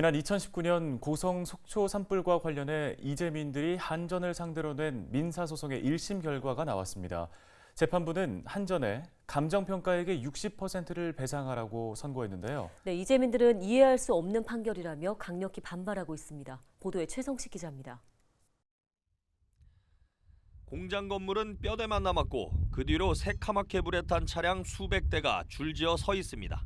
지난 2019년 고성 속초 산불과 관련해 이재민들이 한전을 상대로 낸 민사소송의 1심 결과가 나왔습니다. 재판부는 한전에 감정평가액의 60%를 배상하라고 선고했는데요. 네, 이재민들은 이해할 수 없는 판결이라며 강력히 반발하고 있습니다. 보도에 최성식 기자입니다. 공장 건물은 뼈대만 남았고 그 뒤로 새카맣게 불에 탄 차량 수백 대가 줄지어 서 있습니다.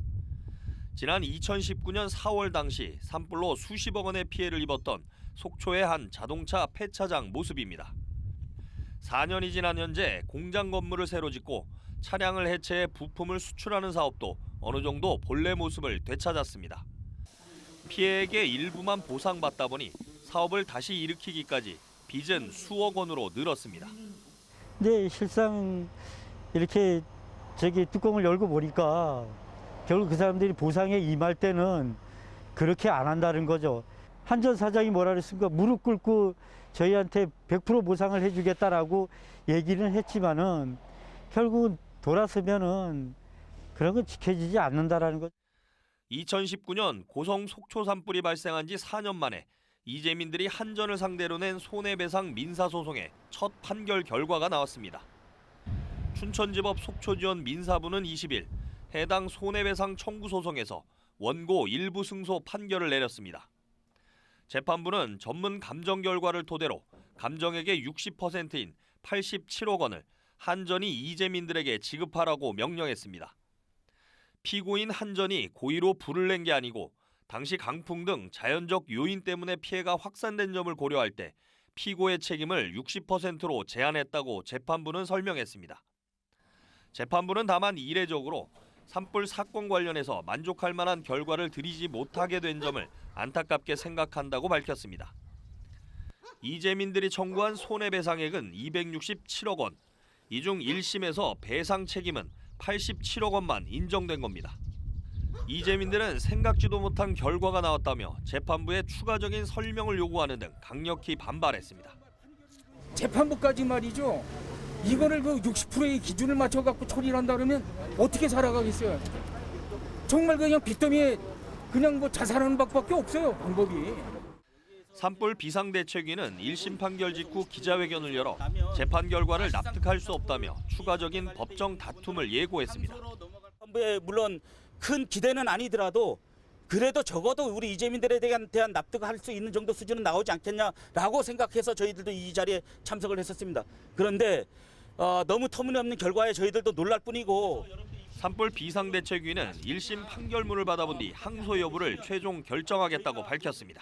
지난 2019년 4월 당시 산불로 수십억 원의 피해를 입었던 속초의 한 자동차 폐차장 모습입니다. 4년이 지난 현재 공장 건물을 새로 짓고 차량을 해체해 부품을 수출하는 사업도 어느 정도 본래 모습을 되찾았습니다. 피해액의 일부만 보상받다 보니 사업을 다시 일으키기까지 빚은 수억 원으로 늘었습니다. 근데 실상 이렇게 저기 뚜껑을 열고 보니까 결국 그 사람들이 보상에 임할 때는 그렇게 안 한다는 거죠. 한전 사장이 뭐라 그랬습니까? 무릎 꿇고 저희한테 100% 보상을 해주겠다라고 얘기는 했지만은 결국은 돌아서면은 그런 건 지켜지지 않는다라는 거. 2019년 고성 속초 산불이 발생한 지 4년 만에 이재민들이 한전을 상대로 낸 손해배상 민사소송의 첫 판결 결과가 나왔습니다. 춘천지법 속초지원 민사부는 20일 해당 손해배상 청구 소송에서 원고 일부 승소 판결을 내렸습니다. 재판부는 전문 감정 결과를 토대로 감정액의 60%인 87억 원을 한전이 이재민들에게 지급하라고 명령했습니다. 피고인 한전이 고의로 불을 낸 게 아니고 당시 강풍 등 자연적 요인 때문에 피해가 확산된 점을 고려할 때 피고의 책임을 60%로 제한했다고 재판부는 설명했습니다. 재판부는 다만 이례적으로 산불 사건 관련해서 만족할 만한 결과를 들이지 못하게 된 점을 안타깝게 생각한다고 밝혔습니다. 이재민들이 청구한 손해배상액은 267억 원. 이 중 1심에서 배상 책임은 87억 원만 인정된 겁니다. 이재민들은 생각지도 못한 결과가 나왔다며 재판부에 추가적인 설명을 요구하는 등 강력히 반발했습니다. 재판부까지 말이죠. 이거를 그 60%의 기준을 맞춰 갖고 처리를 한다 그러면 어떻게 살아가겠어요? 정말 그냥 빚더미에 그냥 뭐 자살하는 밖에 없어요 방법이. 산불 비상대책위는 1심 판결 직후 기자회견을 열어 재판 결과를 납득할 수 없다며 추가적인 법정 다툼을 예고했습니다. 물론 큰 기대는 아니더라도 그래도 적어도 우리 이재민들에 대한, 대한 납득할 수 있는 정도 수준은 나오지 않겠냐라고 생각해서 저희들도 이 자리에 참석을 했었습니다. 그런데 어, 너무 터무니없는 결과에 저희들도 놀랄 뿐이고 산불 비상대책위는 1심 판결문을 받아본 뒤 항소 여부를 최종 결정하겠다고 밝혔습니다.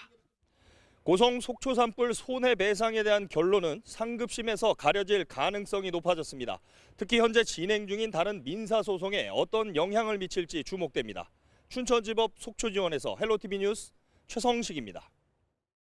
고성 속초 산불 손해배상에 대한 결론은 상급심에서 가려질 가능성이 높아졌습니다. 특히 현재 진행 중인 다른 민사소송에 어떤 영향을 미칠지 주목됩니다. 춘천지법 속초지원에서 헬로티비 뉴스 최성식입니다.